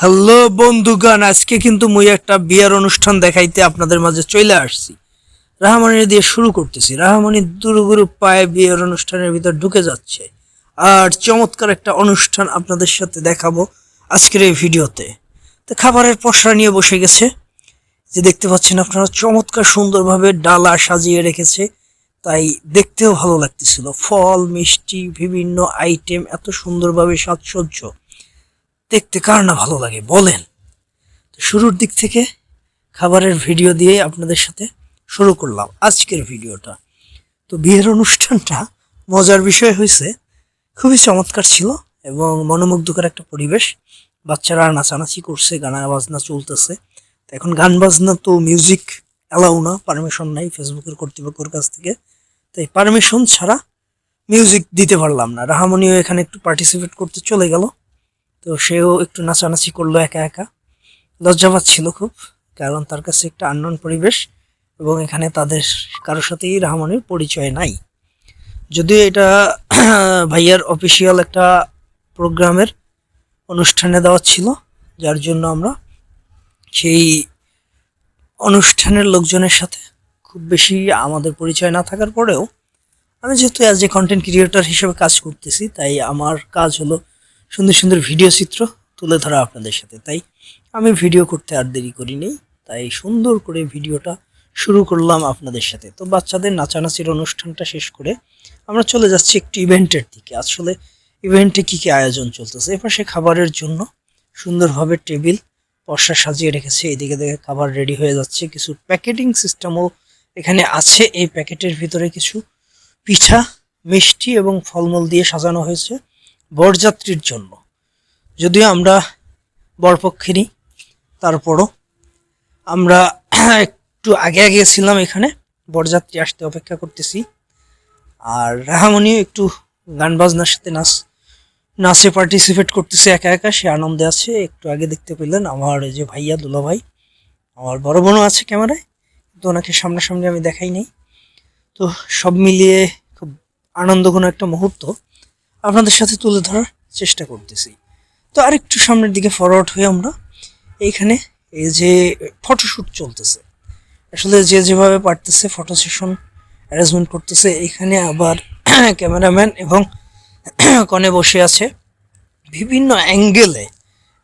Hello বন্ধুগান আজকে কিন্তু মুই একটা বিয়ার অনুষ্ঠান দেখাইতে আপনাদের মাঝে চলে আসছি। রাহামণি দিয়ে শুরু করতেছি। রাহামণি দুরুগুরু পায়ে বিয়ের অনুষ্ঠানের ভিতর ঢুকে যাচ্ছে। আর চমৎকার একটা অনুষ্ঠান আপনাদের সাথে দেখাবো আজকের এই ভিডিওতে। তো খাবারের পসরা নিয়ে বসে গেছে। যে দেখতে পাচ্ছেন আপনারা, চমৎকার সুন্দরভাবে ডালা সাজিয়ে রেখেছে। তাই দেখতেও ভালো লাগতেছিল। ফল, মিষ্টি, বিভিন্ন আইটেম এত সুন্দরভাবে সাজসজ্জ। দেখতে কার না ভালো লাগে, বলেন। তো শুরুর দিক থেকে খাবারের ভিডিও দিয়ে আপনাদের সাথে শুরু করলাম আজকের ভিডিওটা। তো বিয়ের অনুষ্ঠানটা মজার বিষয় হয়েছে, খুবই চমৎকার ছিল এবং মনোমুগ্ধকর একটা পরিবেশ। বাচ্চারা নাচানাচি করছে গানা বাজনা চলতেছে। তো এখন গান বাজনা তো মিউজিক অ্যালাউ না পারমিশন নাই ফেসবুকের কর্তৃপক্ষের কাছ থেকে। তাই পারমিশন ছাড়া মিউজিক দিতে পারলাম না। রাহামণিও এখানে একটু পার্টিসিপেট করতে চলে গেল। তো সেও একটু নাচানাচি করল একা একা। লজ্জা পাচ্ছিল খুব, কারণ তার কাছে একটা আননোন পরিবেশ এবং এখানে তাদের কারোর সাথেই রাহমানের পরিচয় নাই। যদিও এটা ভাইয়ার অফিসিয়াল একটা প্রোগ্রামের অনুষ্ঠানে দেওয়া ছিল, যার জন্য আমরা সেই অনুষ্ঠানের লোকজনের সাথে খুব বেশি আমাদের পরিচয় না থাকার পরেও, আমি যেহেতু অ্যাজ এ কন্টেন্ট ক্রিয়েটর হিসেবে কাজ করতেছি, তাই আমার কাজ হলো সুন্দর সুন্দর ভিডিও চিত্র তুলে ধরা আপনাদের সাথে। তাই আমি ভিডিও করতে আর দেরি করিনি তাই সুন্দর করে ভিডিওটা শুরু করলাম আপনাদের সাথে। তো বাচ্চাদের নাচানাচির অনুষ্ঠানটা শেষ করে আমরা চলে যাচ্ছি একটি ইভেন্টের দিকে। আসলে ইভেন্টে কী কী আয়োজন চলতেছে, এপাশে খাবারের জন্য সুন্দরভাবে টেবিল, পর্সা সাজিয়ে রেখেছে, এদিকে দেখে খাবার রেডি হয়ে যাচ্ছে, কিছু প্যাকেটিং সিস্টেমও এখানে আছে। এই প্যাকেটের ভিতরে কিছু পিঠা, মিষ্টি এবং ফলমূল দিয়ে সাজানো হয়েছে। বরযাত্রীর জন্য। যদিও আমরা বরপক্ষেরই তারপরও আমরা একটু আগে আগে ছিলাম এখানে, বরযাত্রী আসতে অপেক্ষা করতেছি। আর রাহামণিও একটু গান বাজনার সাথে নাচ, নাচে পার্টিসিপেট করতেছে একা একা, সে আনন্দে আছে। একটু আগে দেখতে পেলেন আমার যে ভাইয়া দুলা ভাই আমার বড় বোনও আছে ক্যামেরায়, কিন্তু ওনাকে সামনাসামনি আমি দেখাই নাই। তো সব মিলিয়ে খুব আনন্দঘন একটা মুহূর্ত। আপনাদের সাথে তুলে ধরার চেষ্টা করতেছি। তো আরেকটু সামনের দিকে ফরওয়ার্ড হয়ে আমরা এইখানে এই যে ফটোশ্যুট চলতেছে। আসলে যে যেভাবে পারতেছে ফটো সেশন অ্যারেঞ্জমেন্ট করতেছে এখানে আবার ক্যামেরাম্যান এবং কনে বসে আছে। বিভিন্ন অ্যাঙ্গেলে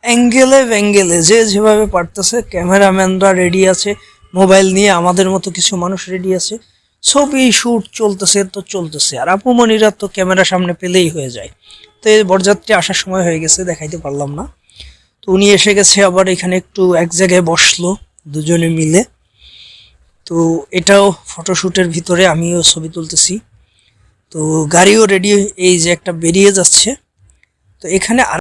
অ্যাঙ্গেলে ব্যাঙ্গেলে যে যেভাবে পারতেছে ক্যামেরাম্যানরা রেডি আছে মোবাইল নিয়ে আমাদের মতো কিছু মানুষ রেডি আছে। ছবি শ্যুট চলতেছে, তো চলতেছে। আর আপু মনিরা তো ক্যামেরা সামনে পেলেই হয়ে যায়। তো এই বরযাত্রী আসার সময় হয়ে গেছে, দেখাইতে পারলাম না। তো উনি এসে গেছে, আবার এখানে একটু এক জায়গায় বসল, দুজনে মিলে। তো এটাও ফটোশ্যুটের ভিতরে, আমিও ছবি তুলতেছি। তো গাড়িও রেডি এই যে একটা বেরিয়ে যাচ্ছে। তো এখানে